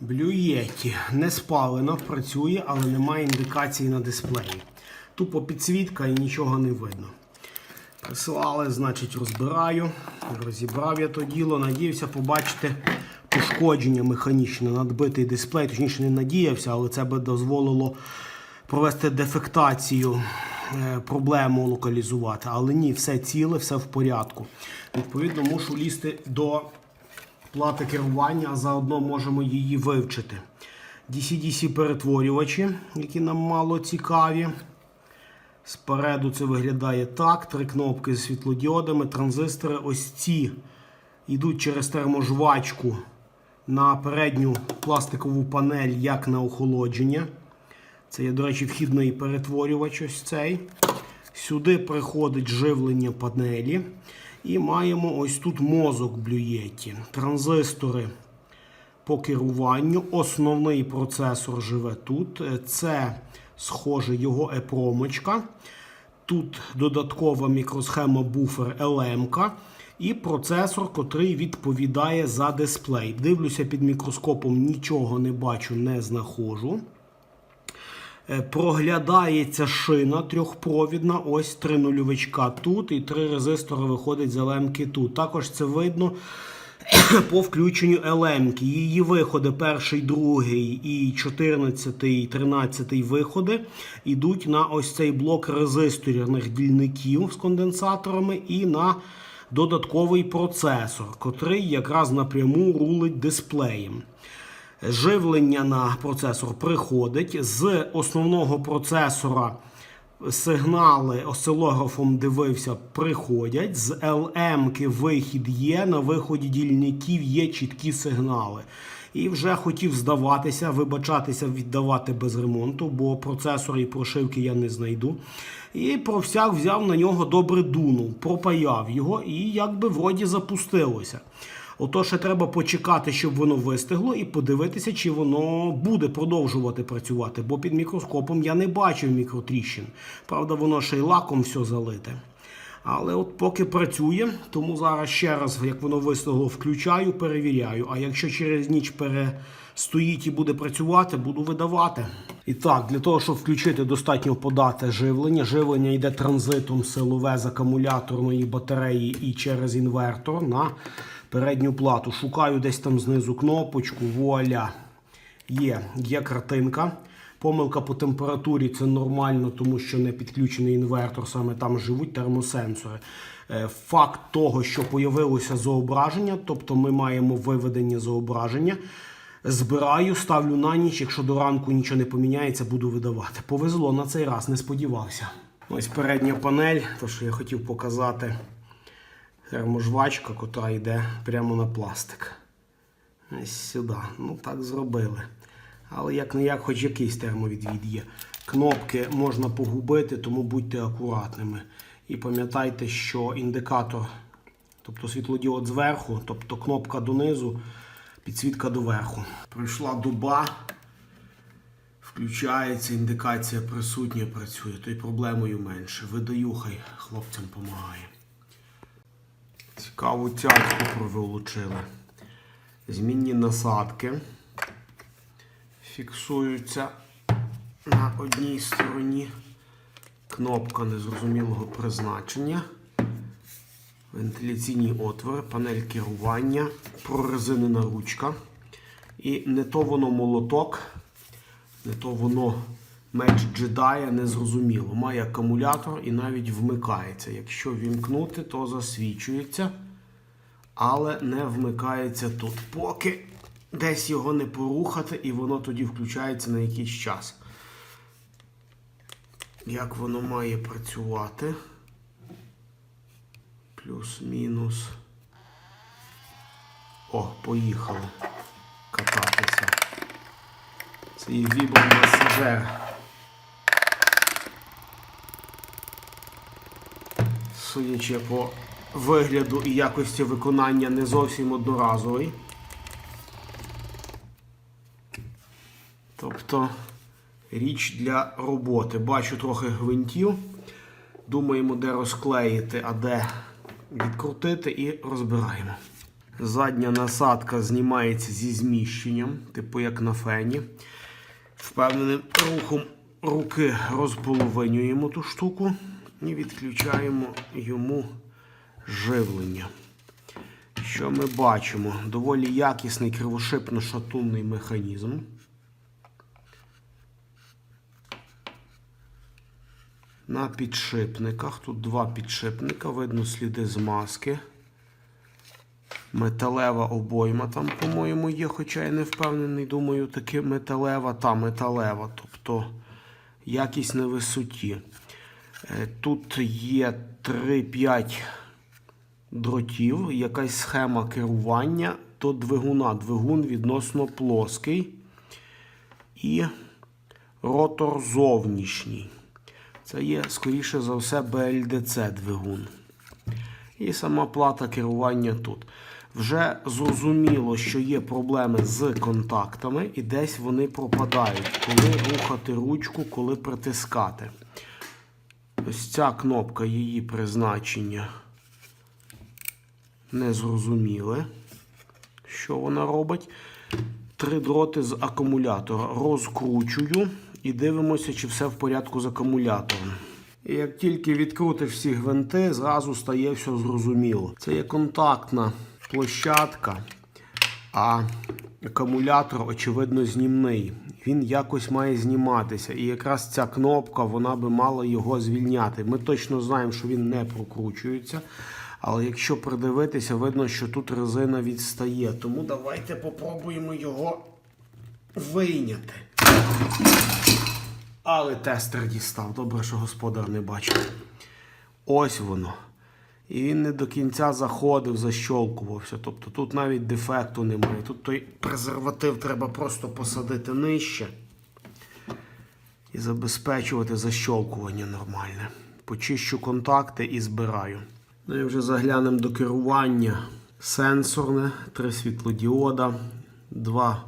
Блюєті не спалено, працює, але немає індикації на дисплеї. Тупо підсвітка і нічого не видно. Присилали, значить, розбираю. Розібрав я то діло. Надіявся побачити пошкодження механічне, надбитий дисплей. Точніше, не надіявся, але це би дозволило провести дефектацію, е, проблему локалізувати. Але ні, все ціле, все в порядку. Відповідно, мушу лізти до плати керування, а заодно можемо її вивчити. DC-DC перетворювачі, які нам мало цікаві. Спереду це виглядає так. Три кнопки з світлодіодами, транзистори. Ось ці йдуть через терможвачку на передню пластикову панель, як на охолодження. Це є, до речі, вхідний перетворювач. Ось цей. Сюди приходить живлення панелі. І маємо ось тут мозок блюєті. Транзистори по керуванню. Основний процесор живе тут. Це, схоже, його епромочка. Тут додаткова мікросхема буфер LM. І процесор, котрий відповідає за дисплей. Дивлюся під мікроскопом, нічого не бачу, не знаходжу. Е, Проглядається шина трьохпровідна, ось три нульовичка тут, і три резистори виходить з LM тут. Також це видно по включенню LM. Її виходи, перший, другий і 14, і 13 виходи йдуть на ось цей блок резисторних дільників з конденсаторами і на додатковий процесор, котрий якраз напряму рулить дисплеєм. Живлення на процесор приходить з основного процесора. Сигнали осцилографом дивився, приходять. З LM вихід є. На виході дільників є чіткі сигнали. І вже хотів здаватися, вибачатися, віддавати без ремонту, бо процесор і прошивки я не знайду. І про всяк взяв на нього добре дунув, пропаяв його і якби вроді запустилося. Ото ще треба почекати, щоб воно вистигло, і подивитися, чи воно буде продовжувати працювати. Бо під мікроскопом я не бачив мікротріщин. Правда, воно ще й лаком все залите. Але от поки працює, тому зараз ще раз, як воно вистигло, включаю, перевіряю. А якщо через ніч перестоїть і буде працювати, буду видавати. І так, для того, щоб включити, достатньо подати живлення. Живлення йде транзитом силове з акумуляторної батареї і через інвертор на передню плату. Шукаю десь там знизу кнопочку. Вуаля. Є, є картинка. Помилка по температурі це нормально, тому що не підключений інвертор, саме там живуть термосенсори. Е, Факт того, що появилося зображення, тобто ми маємо виведення зображення. Збираю, ставлю на ніч. Якщо до ранку нічого не поміняється, буду видавати. Повезло на цей раз, не сподівався. Ось передня панель, то що я хотів показати терможвачка, котра йде прямо на пластик. Ось сюди. Ну так зробили. Але як не як, хоч якийсь термовідвід є. Кнопки можна погубити, тому будьте акуратними. І пам'ятайте, що індикатор, тобто світлодіод зверху, тобто кнопка донизу, підсвітка доверху. Прийшла доба, включається, індикація присутня, працює, то й проблемою менше. Видаю, хай хлопцям допомагає. Цікаву цятку проволочили. Змінні насадки фіксуються на одній стороні. Кнопка незрозумілого призначення. Вентиляційні отвори, панель керування, прорезинена ручка. І не то воно молоток, не то воно меч джедая, незрозуміло. Має акумулятор і навіть вмикається. Якщо вімкнути, то засвічується, але не вмикається тут. Поки десь його не порухати, і воно тоді включається на якийсь час. Як воно має працювати? Плюс-мінус. О, поїхали кататися. Це є вібромасажер. Судячи по вигляду і якості виконання не зовсім одноразовий. Тобто річ для роботи. Бачу трохи гвинтів. Думаємо, де розклеїти, а де відкрутити і розбираємо. Задня насадка знімається зі зміщенням, типу як на фені. Впевненим рухом руки розполовинюємо ту штуку і відключаємо йому живлення. Що ми бачимо? Доволі якісний кривошипно-шатунний механізм. На підшипниках. Тут два підшипника, видно сліди змазки. Металева обойма там, по-моєму, є, хоча я не впевнений, думаю, таки металева та металева. Тобто якість на висоті. Е, Тут є 3-5 дротів, якась схема керування до двигуна. Двигун відносно плоский і ротор зовнішній. Це є, скоріше за все, BLDC двигун. І сама плата керування тут. Вже зрозуміло, що є проблеми з контактами, і десь вони пропадають, коли рухати ручку, коли притискати. Ось ця кнопка її призначення не зрозуміле, що вона робить. Три дроти з акумулятора. Розкручую і дивимося, чи все в порядку з акумулятором. І як тільки відкрутиш всі гвинти, зразу стає все зрозуміло. Це є контактна площадка, а акумулятор, очевидно, знімний. Він якось має зніматися. І якраз ця кнопка вона би мала його звільняти. Ми точно знаємо, що він не прокручується. Але якщо придивитися, видно, що тут резина відстає. Тому давайте попробуємо його вийняти. Але тестер дістав. Добре, що господар не бачив. Ось воно. І він не до кінця заходив, защолкувався. Тобто тут навіть дефекту немає. Тут той презерватив треба просто посадити нижче і забезпечувати защолкування нормальне. Почищу контакти і збираю. Ну і вже заглянемо до керування. Сенсорне, три світлодіода, два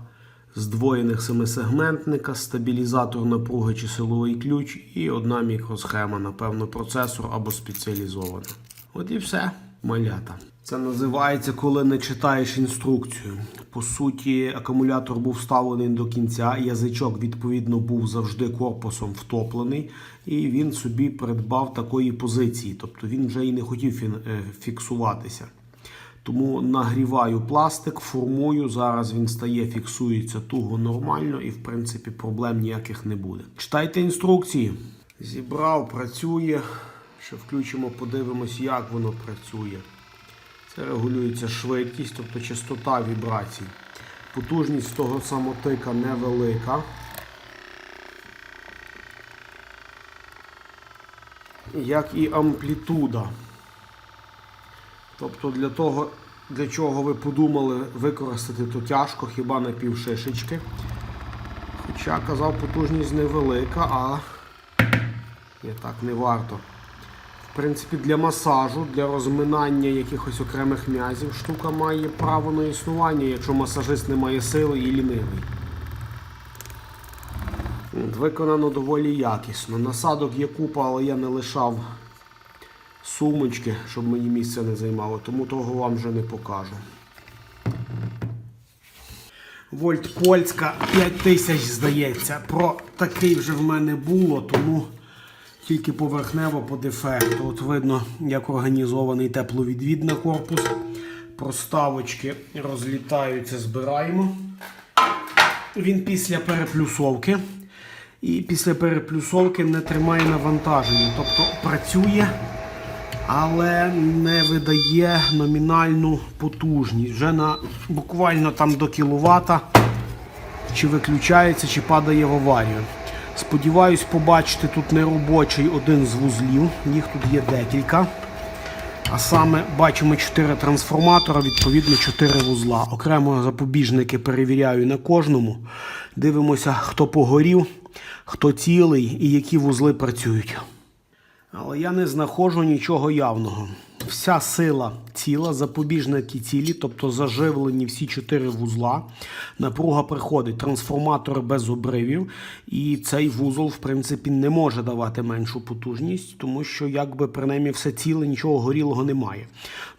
здвоєних семисегментника, стабілізатор напруги чи силовий ключ і одна мікросхема, напевно, процесор або спеціалізована. От і все, малята. Це називається, коли не читаєш інструкцію. По суті, акумулятор був вставлений до кінця, язичок, відповідно, був завжди корпусом втоплений, і він собі придбав такої позиції. Тобто він вже і не хотів е, фіксуватися. Тому нагріваю пластик, формую. Зараз він стає, фіксується туго нормально і, в принципі, проблем ніяких не буде. Читайте інструкції. Зібрав, працює. Ще включимо, подивимось, як воно працює. Це регулюється швидкість, тобто частота вібрацій. Потужність того самотика невелика. Як і амплітуда. Тобто для того, для чого ви подумали використати, то тяжко, хіба на півшишечки. Хоча казав, потужність невелика, а є так не варто. В принципі, для масажу, для розминання якихось окремих м'язів штука має право на існування, якщо масажист не має сили і лінивий. Виконано доволі якісно. Насадок є купа, але я не лишав сумочки, щоб мені місце не займало, тому того вам вже не покажу. Вольт Польська 5000 здається. Про такий вже в мене було, тому тільки поверхнево по дефекту. От видно, як організований тепловідвід на корпус. Проставочки розлітаються, збираємо. Він після переплюсовки. І після переплюсовки не тримає навантаження. Тобто працює, але не видає номінальну потужність. Вже на буквально там до кіловата чи виключається, чи падає в аварію. Сподіваюсь побачити тут неробочий один з вузлів. Їх тут є декілька. А саме бачимо 4 трансформатора, відповідно 4 вузла. Окремо запобіжники перевіряю на кожному. Дивимося, хто погорів, хто цілий і які вузли працюють. Але я не знаходжу нічого явного. Вся сила ціла, запобіжники цілі, тобто заживлені всі чотири вузла. Напруга приходить, трансформатори без обривів. І цей вузол, в принципі, не може давати меншу потужність, тому що, якби принаймні все ціле, нічого горілого немає.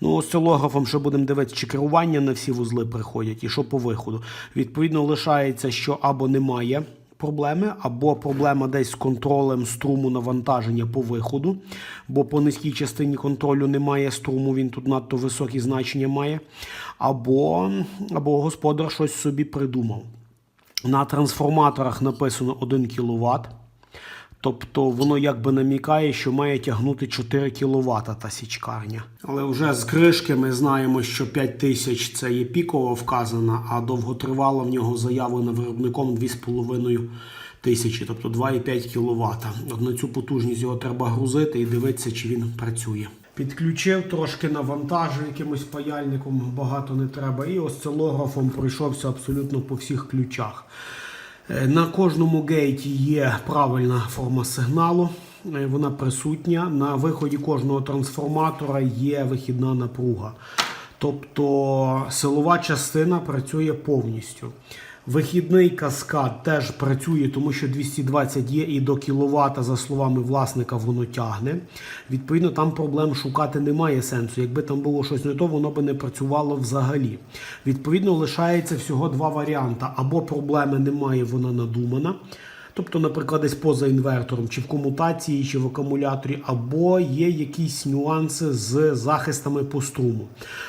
Ну, осцилографом ще будемо дивитися, чи керування на всі вузли приходять, і що по виходу. Відповідно, лишається, що або немає проблеми, або проблема десь з контролем струму навантаження по виходу, бо по низькій частині контролю немає струму, він тут надто високі значення має, або, або господар щось собі придумав. На трансформаторах написано 1 кВт. Тобто воно якби намікає, що має тягнути 4 кВт та січкарня. Але вже з кришки ми знаємо, що 5000 це є пікова вказана, а довготривала в нього заявлена виробником 2,5 тисячі, тобто 2,5 кВт. От на цю потужність його треба грузити і дивитися, чи він працює. Підключив трошки навантажив якимось паяльником, багато не треба, і осцилографом пройшовся абсолютно по всіх ключах. Е, На кожному гейті є правильна форма сигналу, е, вона присутня. На виході кожного трансформатора є вихідна напруга. Тобто силова частина працює повністю. Вихідний каскад теж працює, тому що 220 є і до кіловата, за словами власника, воно тягне. Відповідно, там проблем шукати немає сенсу. Якби там було щось не то, воно би не працювало взагалі. Відповідно, лишається всього два варіанти: або проблеми немає, вона надумана. Тобто, наприклад, десь поза інвертором, чи в комутації, чи в акумуляторі, або є якісь нюанси з захистами по струму.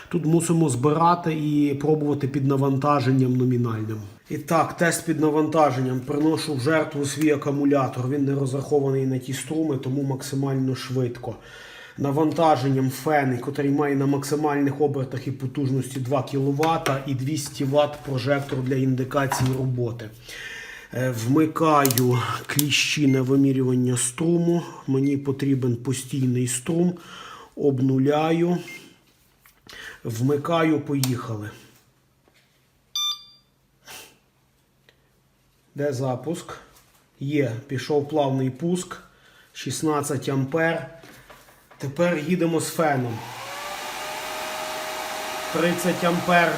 Тут мусимо збирати і пробувати під навантаженням номінальним. І так, тест під навантаженням. Приношу в жертву свій акумулятор. Він не розрахований на ті струми, тому максимально швидко. Навантаженням фен, який має на максимальних обертах і потужності 2 кВт і 200 Вт прожектор для індикації роботи. Е, Вмикаю кліщі на вимірювання струму. Мені потрібен постійний струм. Обнуляю. Вмикаю, поїхали. Де запуск? Є, пішов плавний пуск. 16 ампер. Тепер їдемо з феном. 30 ампер.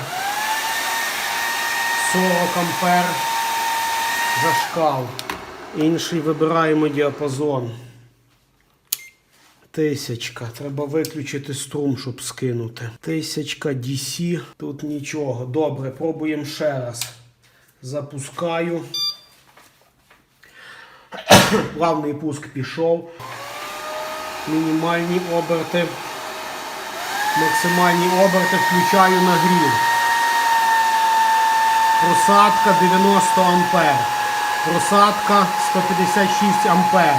40 ампер. Зашкал. Інший вибираємо діапазон. Тисячка. Треба виключити струм, щоб скинути. Тисячка DC. Тут нічого. Добре, пробуємо ще раз. Запускаю. Плавний пуск пішов. Мінімальні оберти. Максимальні оберти включаю нагрів. Просадка 90 ампер. Просадка 156 ампер.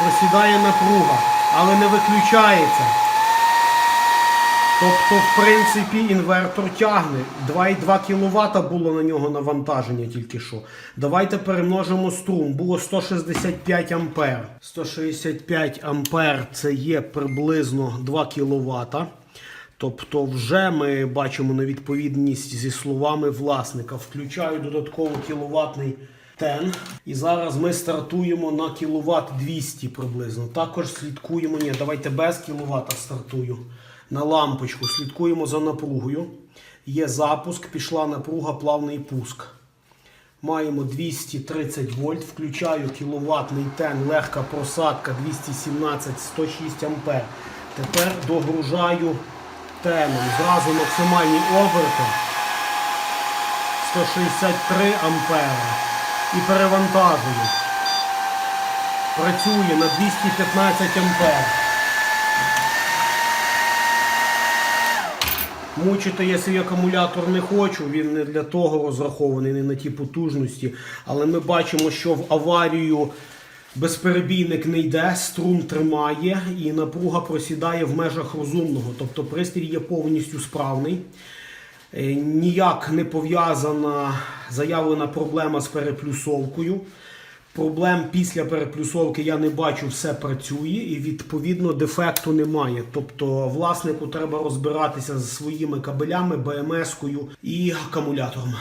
Просідає напруга, але не виключається. Тобто, в принципі, інвертор тягне. 2,2 кВт було на нього навантаження тільки що. Давайте перемножимо струм. Було 165 ампер. 165 ампер це є приблизно 2 кВт. Тобто, вже ми бачимо невідповідність зі словами власника. Включаю додатково кіловатний тен. І зараз ми стартуємо на кіловат 200 приблизно. Також слідкуємо. Ні, давайте без кіловата стартую. На лампочку слідкуємо за напругою. Є запуск, пішла напруга, плавний пуск. Маємо 230 вольт, включаю кіловатний тен, легка просадка 217-106 ампер. Тепер догружаю теном. Зразу максимальні оберти 163 ампера. І перевантажую. Працює на 215 ампер. Мучити я свій акумулятор не хочу, він не для того розрахований, не на ті потужності. Але ми бачимо, що в аварію безперебійник не йде, струм тримає і напруга просідає в межах розумного. Тобто пристрій є повністю справний. Е, Ніяк не пов'язана заявлена проблема з переплюсовкою. Проблем після переплюсовки я не бачу, все працює і відповідно дефекту немає. Тобто власнику треба розбиратися зі своїми кабелями, БМС-кою і акумулятором.